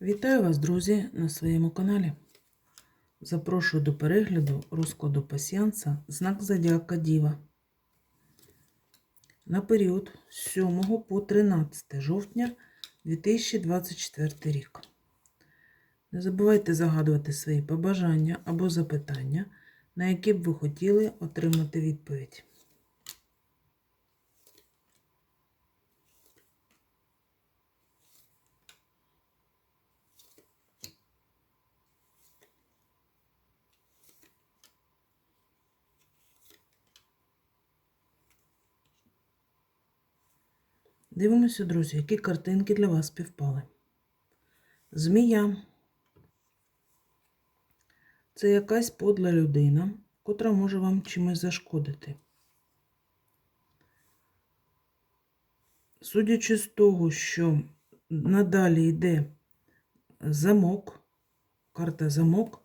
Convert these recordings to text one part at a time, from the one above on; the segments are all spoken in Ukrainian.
Вітаю вас, друзі, на своєму каналі. Запрошую до перегляду розкладу пасіянса знак Зодіака Діва на період з 7 по 13 жовтня 2024 рік. Не забувайте загадувати свої побажання або запитання, на які б ви хотіли отримати відповідь. Дивимося, друзі, які картинки для вас співпали. Змія. Це якась подла людина, котра може вам чимось зашкодити. Судячи з того, що надалі йде замок, карта замок,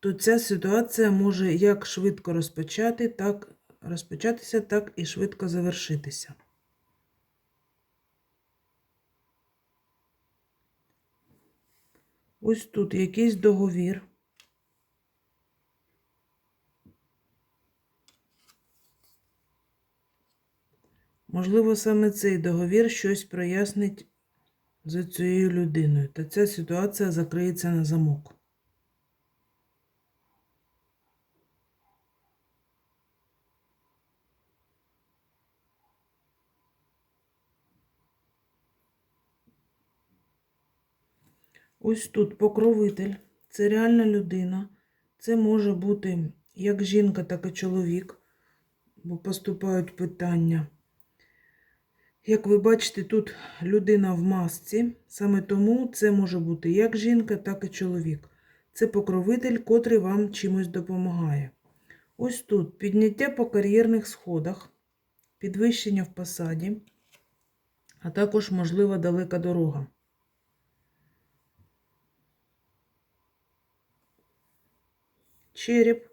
то ця ситуація може як швидко розпочати, так розпочатися, так і швидко завершитися. Ось тут якийсь договір. Можливо, саме цей договір щось прояснить за цією людиною, та ця ситуація закриється на замок. Ось тут покровитель, це реальна людина. Це може бути як жінка, так і чоловік, бо поступають питання. Як ви бачите, тут людина в масці, саме тому це може бути як жінка, так і чоловік. Це покровитель, котрий вам чимось допомагає. Ось тут підняття по кар'єрних сходах, підвищення в посаді, а також можлива далека дорога. Череп,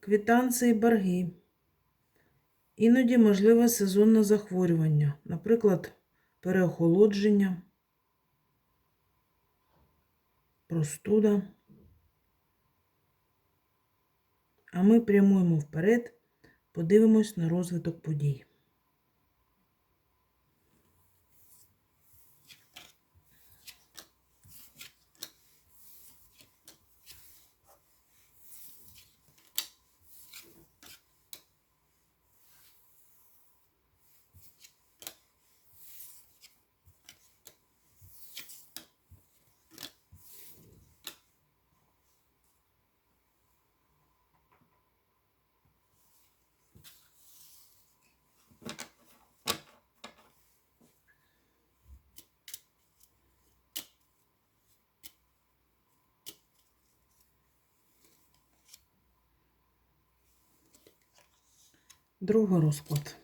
квитанції, борги. Іноді можливе сезонне захворювання, наприклад, переохолодження, простуда. А ми прямуємо вперед, подивимось на розвиток подій. Другий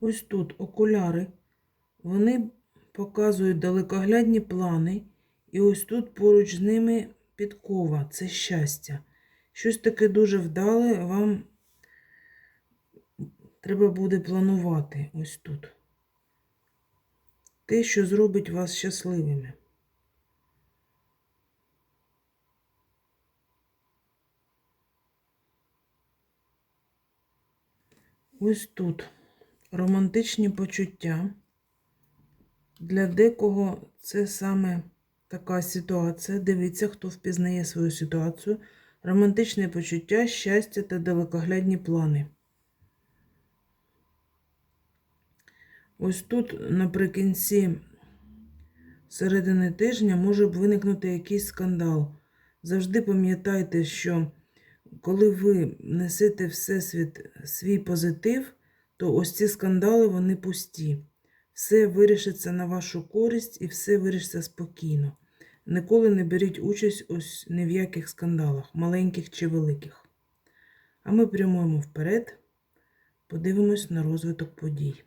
Ось тут окуляри, вони показують далекоглядні плани, і ось тут поруч з ними підкова це щастя. Щось таке дуже вдале вам треба буде планувати ось тут. Те, що зробить вас щасливими. Ось тут романтичні почуття. Для декого це саме така ситуація. Дивіться, хто впізнає свою ситуацію. Романтичне почуття, щастя та далекоглядні плани. Ось тут наприкінці середини тижня може виникнути якийсь скандал. Завжди пам'ятайте, що коли ви несете всесвіт свій позитив, то ось ці скандали вони пусті. Все вирішиться на вашу користь і все вирішиться спокійно. Ніколи не беріть участь ось ні в яких скандалах, маленьких чи великих. А ми прямуємо вперед, подивимось на розвиток подій.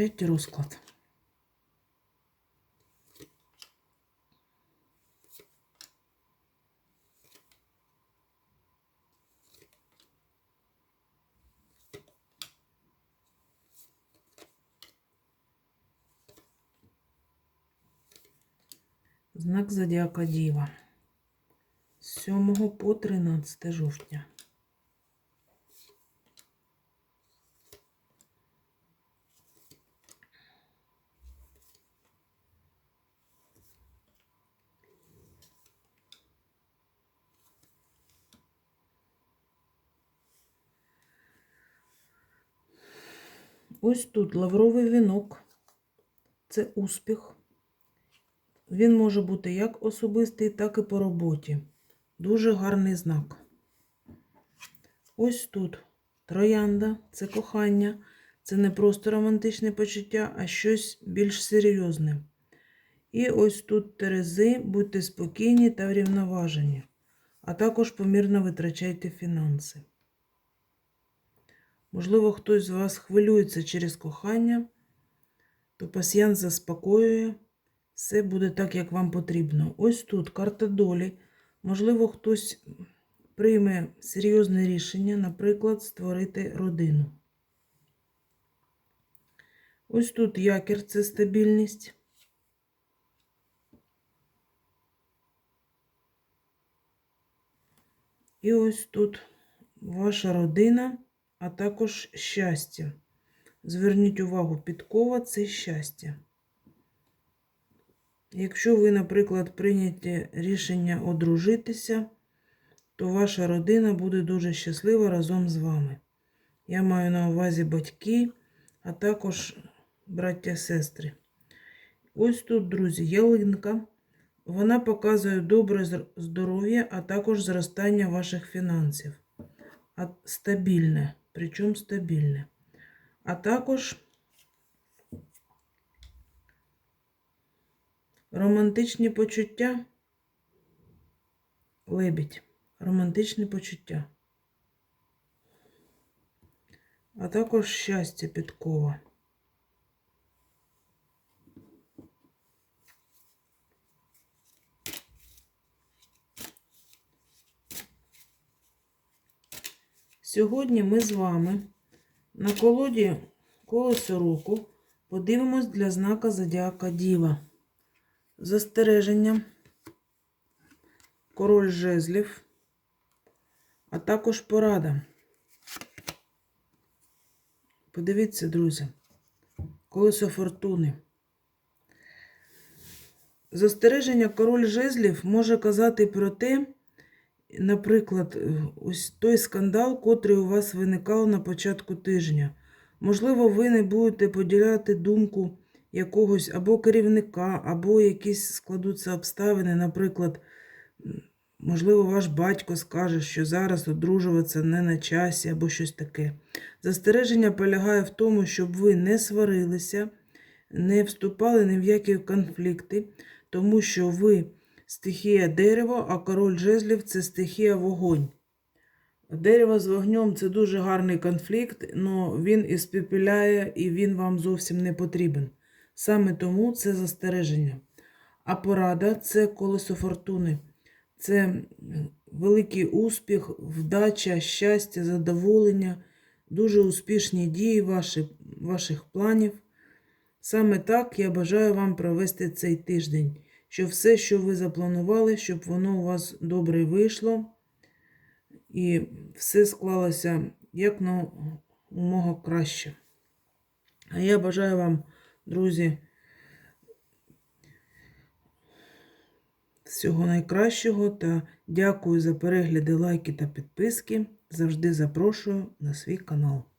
Третій розклад. Знак Зодіака Діва. З 7 по 13 жовтня. Ось тут лавровий вінок. Це успіх. Він може бути як особистий, так і по роботі. Дуже гарний знак. Ось тут троянда це кохання. Це не просто романтичне почуття, а щось більш серйозне. І ось тут терези, будьте спокійні та врівноважені, а також помірно витрачайте фінанси. Можливо, хтось з вас хвилюється через кохання, то пасіянс заспокоює, все буде так, як вам потрібно. Ось тут карта долі. Можливо, хтось прийме серйозне рішення, наприклад, створити родину. Ось тут якір це стабільність. І ось тут ваша родина а також щастя. Зверніть увагу, підкова це щастя. Якщо ви, наприклад, прийняте рішення одружитися, то ваша родина буде дуже щаслива разом з вами. Я маю на увазі батьки, а також браття сестри. Ось тут, друзі, ялинка. Вона показує добре здоров'я, а також зростання ваших фінансів. Стабільне причому стабільне. А також романтичні почуття, лебідь, романтичні почуття. А також щастя підкова. Сьогодні ми з вами на колоді колесо року подивимось для знака Зодіака Діва. Застереження, король жезлів, а також порада. Подивіться, друзі, колесо фортуни. Застереження король жезлів може казати про те, Наприклад, е, ось той скандал, котрий у вас виникав на початку тижня. Можливо, ви не будете поділяти думку якогось або керівника, або якісь складуться обставини. Наприклад, можливо, ваш батько скаже, що зараз одружуватися не на часі, або щось таке. Застереження полягає в тому, щоб ви не сварилися, не вступали ні в які конфлікти, тому що ви стихія дерево, а король жезлів це стихія вогонь. Дерево з вогнем це дуже гарний конфлікт, але він іспепеляє і він вам зовсім не потрібен. Саме тому це застереження. А порада це колесо фортуни. Це великий успіх, вдача, щастя, задоволення, дуже успішні дії ваші, ваших планів. Саме так я бажаю вам провести цей тиждень, щоб все, що ви запланували, щоб воно у вас добре вийшло і все склалося як на умога краще. А я бажаю вам, друзі, всього найкращого та дякую за перегляди, лайки та підписки. Завжди запрошую на свій канал.